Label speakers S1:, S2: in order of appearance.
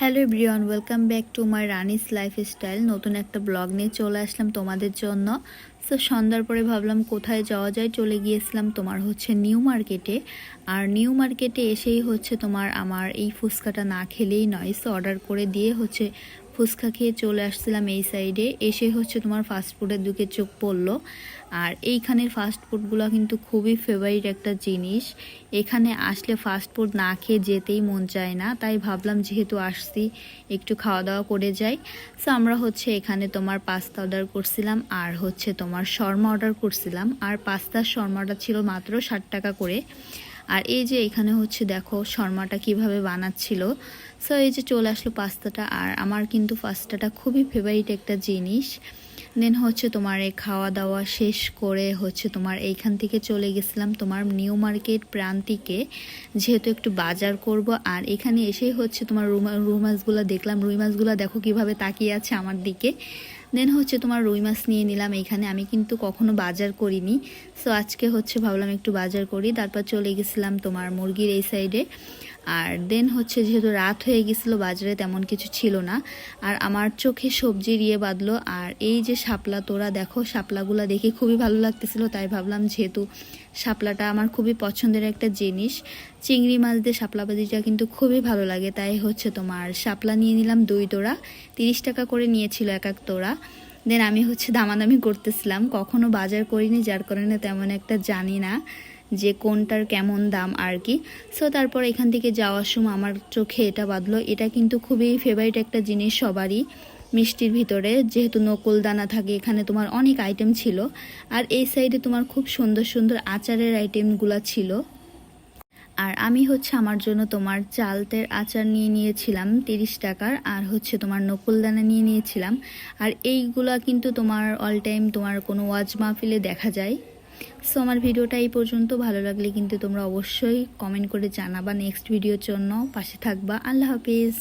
S1: Hello Brian welcome back to my Rani's lifestyle. নতুন একটা blog নিয়ে চলে আসলাম তোমাদের জন্য। সো, সন্ধ্যার পরে ভাবলাম কোথায় যাওয়া যায়, চলে গিয়েছিলাম তোমার হচ্ছে নিউ মার্কেটে। আর নিউ মার্কেটে এসেই হচ্ছে তোমার আমার এই ফুচকাটা না খেলেই নয়। সো, অর্ডার করে দিয়ে হচ্ছে ফুচকা খেয়ে চলে আসছিলাম এই সাইডে এসে হচ্ছে তোমার ফাস্টফুডের দিকে চোখ পড়ল। আর এইখানের ফাস্টফুডগুলো কিন্তু খুবই ফেভারিট একটা জিনিস। এখানে আসলে ফাস্টফুড না খেয়ে যেতেই মন চায় না। তাই ভাবলাম যেহেতু আসছি, একটু খাওয়া দাওয়া করে যাই। সো আমরা হচ্ছে এখানে তোমার পাস্তা অর্ডার করছিলাম আর হচ্ছে তোমার শর্মা অর্ডার করছিলাম। আর পাস্তার শর্মাটা ছিল মাত্র ষাট টাকা করে। আর এই যে এখানে হচ্ছে দেখো শর্মাটা কীভাবে বানাচ্ছিল। সো এই যে চলে আসলো পাস্তাটা আর আমার কিন্তু পাস্তাটা খুবই ফেভারিট একটা জিনিস। দেন হচ্ছে তোমার এই খাওয়া দাওয়া শেষ করে হচ্ছে তোমার এইখান থেকে চলে গেছিলাম তোমার নিউ মার্কেট প্রান্তিকে। যেহেতু একটু বাজার করব আর এখানে এসেই হচ্ছে তোমার রুই মা- রুই মাছগুলো দেখলাম। রুই মাছগুলো দেখো কীভাবে তাকিয়ে আছে আমার দিকে। দেন হচ্ছে তোমার রুই মাছ নিয়ে নিলাম এইখানে। আমি কিন্তু কখনো বাজার করিনি। সো আজকে হচ্ছে ভাবলাম একটু বাজার করি। তারপর চলে গেছিলাম তোমার মুরগির এই সাইডে আর দেন হচ্ছে যেহেতু রাত হয়ে গেছিল, বাজারে তেমন কিছু ছিল না। আর আমার চোখে সবজি ইয়ে বাঁধলো। আর এই যে শাপলা, তোরা দেখো শাপলাগুলো দেখে খুবই ভালো লাগতেছিল, তাই ভাবলাম যেহেতু শাপলাটা আমার খুবই পছন্দের একটা জিনিস, চিংড়ি মাছ দিয়ে শাপলা ভাজিটা কিন্তু খুবই ভালো লাগে। তাই হচ্ছে তোমার শাপলা নিয়ে নিলাম দুই তোড়া, তিরিশ টাকা করে নিয়েছিল এক এক তোড়া। দেন আমি হচ্ছে দামাদামি করতেছিলাম, কখনো বাজার করিনি, যার কারণে তেমন একটা জানি না। যে কোনটার কেমন দাম আর কি। সো তারপর এখান থেকে যাওয়ার সময় আমার চোখে এটা বাঁধলো। এটা কিন্তু খুবই ফেভারিট একটা জিনিস সবারই মিষ্টির ভিতরে। যেহেতু নকুল দানা থাকে, এখানে তোমার অনেক আইটেম ছিল। আর এই সাইডে তোমার খুব সুন্দর সুন্দর আচারের আইটেমগুলো ছিল। আর আমি হচ্ছে আমার জন্য তোমার চালতের আচার নিয়ে নিয়েছিলাম তিরিশ টাকার, আর হচ্ছে তোমার নকুলদানা নিয়ে নিয়েছিলাম। আর এইগুলা কিন্তু তোমার অল টাইম তোমার কোনো ওয়াজ মাহফিলে দেখা যায়। সো আমার ভিডিওটা এই পর্যন্ত। ভালো লাগলে কিন্তু তোমরা অবশ্যই কমেন্ট করে জানাবা নেক্সট ভিডিওর জন্য। পাশে থাকবা। আল্লাহ হাফিজ।